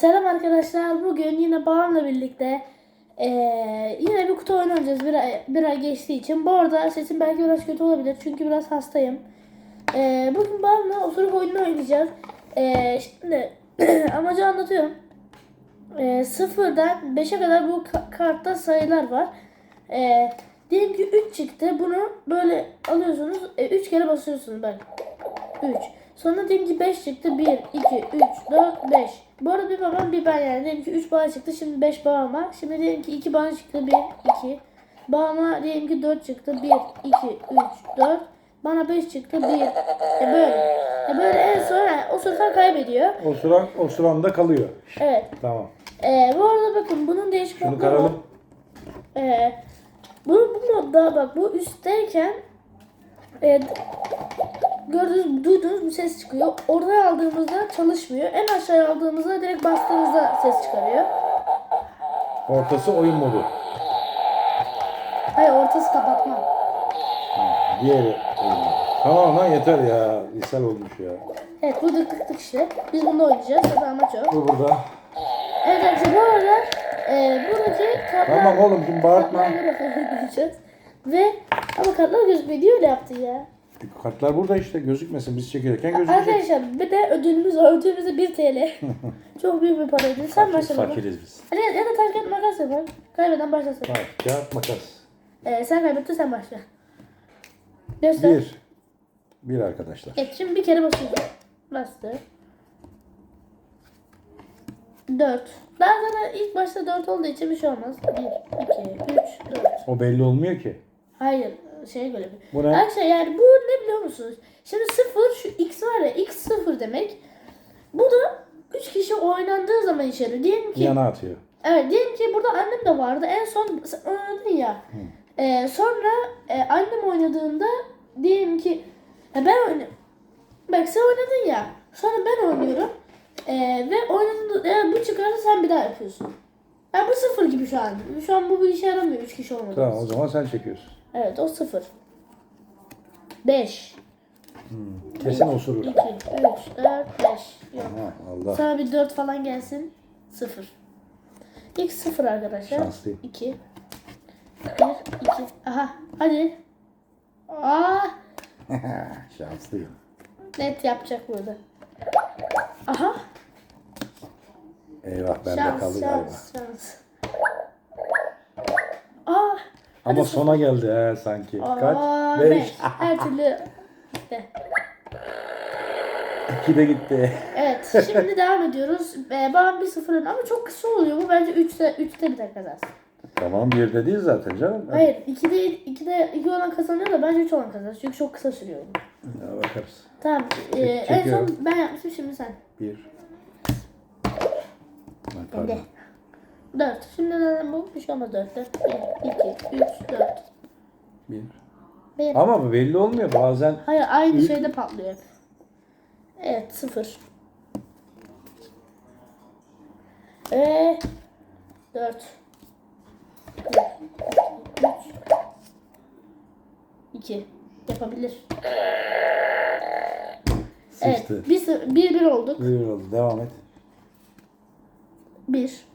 Selam arkadaşlar. Bugün yine babamla birlikte eee, yine bir kutu oynayacağız bir ay, bir ay geçtiği için. Bu arada sesim belki biraz kötü olabilir çünkü biraz hastayım. Eee, bugün babamla oturup oyunu oynayacağız. Eee, şimdi amacı anlatıyorum. Eee sıfırdan 5'e kadar bu ka- kartta sayılar var. Eee diyelim ki 3 çıktı. Bunu böyle alıyorsunuz. 3 kere basıyorsunuz bak. 3. Sonra diyelim ki 5 çıktı. 1, 2, 3, 4, 5. Bu arada bir babam bir ben yani. Diyelim ki 3 bana çıktı. Şimdi 5 babama. Şimdi diyelim ki 2 bana çıktı. 1, 2. Babama diyelim ki 4 çıktı. 1, 2, 3, 4. Bana 5 çıktı. 1. E böyle. E böyle en son yani o sefer kaybediyor. O sıra o sıranda kalıyor. Evet. Tamam. E, bu arada bakın bunun değişik Şunu modları var. karalım. Ee, bu, bu modda bak bu üstteyken e, gördüğünüz, duyduğunuz bir ses çıkıyor. Oraya aldığımızda çalışmıyor. En aşağıya aldığımızda direkt bastığımızda ses çıkarıyor. Ortası oyun modu. Hayır ortası kapatma. Diğeri oyun modu. Tamam lan yeter ya. İshal olmuş ya. Evet bu tık tık işte. Biz bunu oynayacağız. Zaten amaç o. Bu burada. Evet arkadaşlar bu arada e, buradaki kartlar... Tamam oğlum şimdi bağırtma. oynayacağız. Ve ama kartlar gözükmüyor. Niye öyle yaptı ya? Kartlar burada işte gözükmesin. Biz çekilirken gözükecek. Arkadaşlar bir de ödülümüz var. Ödülümüz de 1 TL. Çok büyük bir para ödülü. Sen başla. Fakiriz biz. Hadi ya da taş kağıt makas yapalım. Kaybeden başlasın. Bak kağıt makas. Ee, sen kaybettin sen başla. Göster. Bir. Bir arkadaşlar. Evet şimdi bir kere basıyorsun. Bastı. 4. Daha zaten ilk başta 4 olduğu için bir şey olmaz. 1, 2, 3, 4. O belli olmuyor ki. Hayır şeye göre bir. Bu ne? Arkadaşlar yani bu ne biliyor musunuz? Şimdi 0 şu x var ya x 0 demek. Bu da 3 kişi oynandığı zaman yarıyor. Diyelim ki Yana atıyor. Evet diyelim ki burada annem de vardı. En son sen oynadın ya. Ee, sonra e, annem oynadığında diyelim ki e, ben oynuyorum. Bak sen oynadın ya. Sonra ben oynuyorum. Ee, ve oynadığında eğer bu çıkarsa sen bir daha yapıyorsun. Yani bu sıfır gibi şu an. Şu an bu bir işe yaramıyor. Üç kişi olmadı. Tamam o zaman sen çekiyorsun. Evet o sıfır. Beş. Kesin osurur. iki, üç, dört, beş. Yok. Ha, Allah. Sana bir 4 falan gelsin. 0. İlk 0 arkadaşlar. Şanslıyım. 2. 1, 2. Aha. Hadi. Aa, Şanslıyım. net yapacak burada. Aha. Eyvah bende Şans, kaldı galiba. şans, şans. Ama sona geldi he sanki. Aa, Kaç? beş. Beş. Her türlü. gitti. İki de gitti. Evet. Şimdi devam ediyoruz. Ee, bir sıfırın ama çok kısa oluyor. Bu bence 3'te 3'te bir dakika kazansın. Tamam bir de değil zaten canım. Hadi. Hayır. 2'de 2'de 2 olan kazanıyor da bence 3 olan kazanır. Çünkü çok kısa sürüyor. bu. Ya bakarız. Tamam. e, en çekiyorum. son ben yapmıştım şimdi sen. Bir. Ay, Hadi. Pardon. 4. Şimdi neden bu? Bir şey olmaz 4. 1, 2, 3, 4. Bir. 1. Ama bu belli olmuyor bazen. Hayır aynı Üç. şeyde patlıyor. Evet 0. Eee 4. 2 yapabilir. Evet. Sıçtı. 1 1 bir, bir olduk. Bir oldu. Devam et. 1.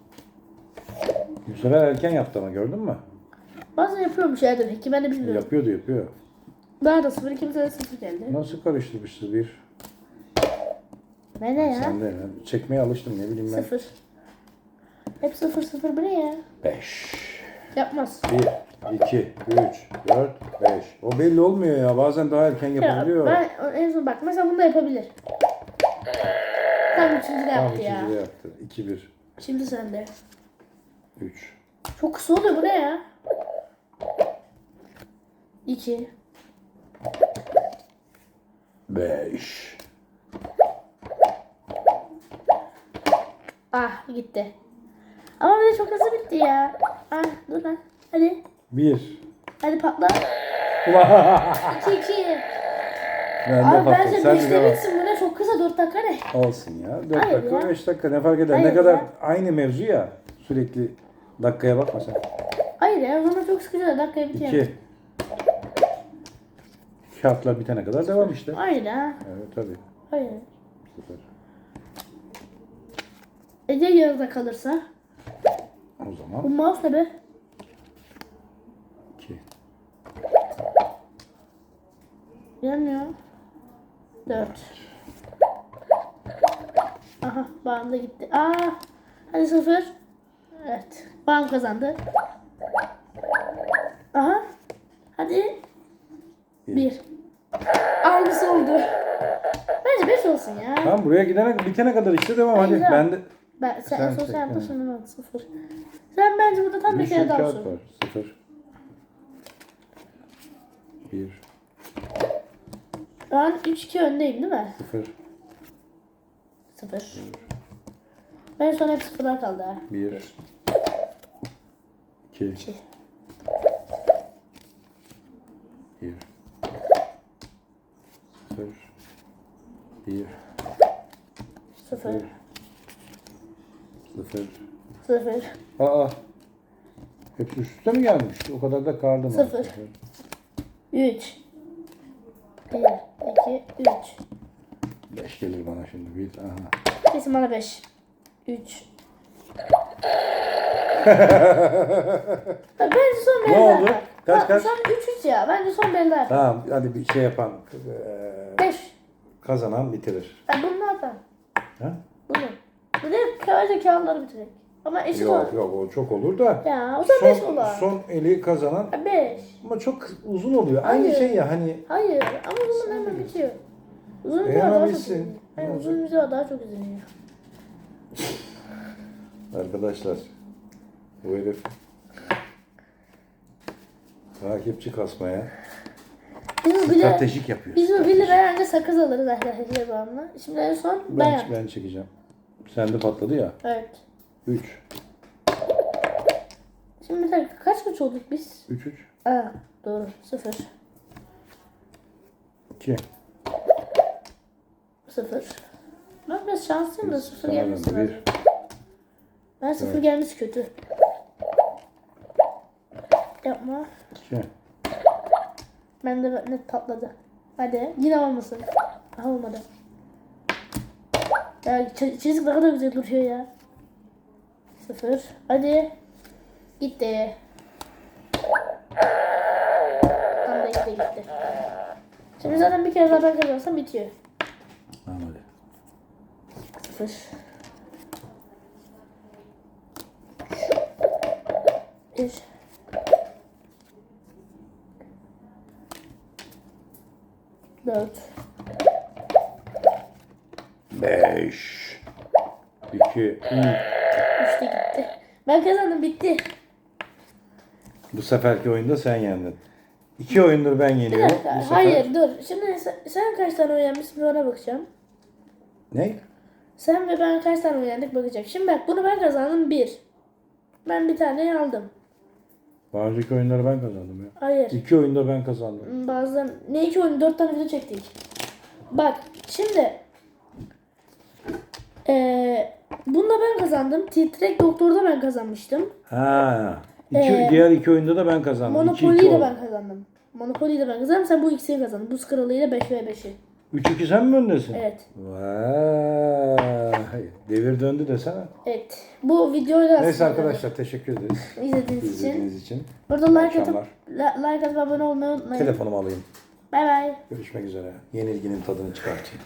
Bu sefer erken yaptı ama gördün mü? Bazen yapıyormuş ya demek ki ben de bilmiyorum. Yapıyordu yapıyor. Bana da 0 ikimize de 0 geldi. Nasıl karıştırmıştı bir? Ne ne ya? Sen de ben çekmeye alıştım ne bileyim ben. 0. Hep 0 0 bu ne ya? Beş. Yapmaz. Bir, iki, üç, dört, beş. O belli olmuyor ya. Bazen daha erken Ya, yapabiliyor. ben en son bak mesela bunu da yapabilir. Tam üçüncü de yaptı ya. ikinci de yaptı. İki, bir, Şimdi sende. Üç. Çok kısa oluyor bu ne ya? 2. Beş. Ah gitti. Ama bir de çok hızlı bitti ya. Ah dur lan. Hadi. Bir. Hadi patla. 2 2. Ben de Abi patladım. bence Sen de 5'te devam. bitsin bu ne çok kısa 4 dakika ne? Olsun ya. Dört Hayır dakika, ya. beş dakika ne fark eder? Hayır ne kadar ya. aynı mevzu ya. Sürekli dakikaya bakma sen. Hayır ya o zaman çok sıkıcı da dakikaya bitiyor. İki. Kağıtlar bitene kadar devam işte. Hayır ha. Evet tabii. Hayır. Süper. Ece yarıda kalırsa. O Bu zaman mouse ne be? 2. Gelmiyor. 4. Aha bağım da gitti. Aa, hadi sıfır. Evet. Bağım kazandı. Aha. Hadi. Bir. Aynısı oldu. Bence 5 olsun ya. Tamam buraya gidene bitene kadar işte devam hadi. Güzel. Ben de Ben, sen, Sen en son çek, sen evet. yapmışsın evet sıfır. Sen bence burada tam bir bir kere daha sor. var. 0. 1 Ben 3-2 öndeyim değil mi? 0 Sıfır. Ben son hep sıfırlar kaldı ha. 1 2 İki. 1 0 1 Sıfır. 0 Sıfır. Aa. Hepsi üst üste mi gelmiş? O kadar da kardım. Sıfır. 3 1 2 3 5 gelir bana şimdi. Bir, aha. Kesin bana 5 3 Bence son Ne oldu? Kaç, kaç? Son 3 3 ya. Bence son daha. Tamam hadi bir şey yapan eee, 5. kazanan bitirir. Ha, bunu ne? Ha? Bunu. Bir de kağıtça kağıtları bitirek. Ama eşit Yok olur. yok o çok olur da. Ya o zaman 5 Son, olur. son eli kazanan 5. ama çok uzun oluyor. Aynı Hayır. şey ya hani Hayır ama uzun hemen bitiyor. Uzun video daha çok bitsin. izleniyor. Hayır Ne uzun video daha çok izleniyor. arkadaşlar bu herif takipçi kasmaya Biz bu bile, stratejik yapıyor. biz bu bile bence sakız alırız arkadaşlar bağımlı. Şimdi en son ben, Ben, yap. ben çekeceğim. Sende patladı ya. Evet. 3 Şimdi bir dakika kaç kaç olduk biz? 3 3 Aa doğru sıfır. 2 Sıfır. Ben biraz şanslıyım da sıfır gelmesi. Ben sıfır gelmesi kötü. Yapma. 2 Ben de net patladı. Hadi yine olmasın. Aha olmadı. Ya çizik ne kadar güzel duruyor ya. Sıfır. Hadi. Gitti. Tam da gitti gitti. Şimdi zaten bir kere daha ben kazansam bitiyor. Tamam hadi. Sıfır. Bir. Dört. 5 2 3 Üçte gitti. Ben kazandım bitti. Bu seferki oyunda sen yendin. İki oyundur ben Bir yeniyorum. dakika. Bu sefer... Hayır dur. Şimdi sen, sen kaç tane öğrenmişsin bir ona bakacağım. Ne? Sen ve ben kaç tane öğrendik bakacak. Şimdi bak bunu ben kazandım bir. Ben bir tane aldım. Daha önceki oyunları ben kazandım ya. Hayır. İki oyunda ben kazandım. Bazen ne iki oyun dört tane video çektik. Bak şimdi eee bunda ben kazandım. Titrek Doktor'da ben kazanmıştım. Ha. İki, Ee, diğer iki oyunda da ben kazandım. Monopoly'yi 2-2 de oldu. ben kazandım. Monopoly'yi de ben kazandım. Sen bu ikisini kazandın. Buz kralıyla 5 ve 5'i. 3-2 sen mi öndesin? Evet. Vay. Devir döndü desene. Evet. Bu videoyu da Neyse arkadaşlar teşekkür ederiz izlediğiniz için. izlediğiniz için. Burada like atıp akşamlar. la- like atıp abone olmayı unutmayın. Telefonumu alayım. Bay bay. Görüşmek üzere. Yenilginin tadını çıkartayım.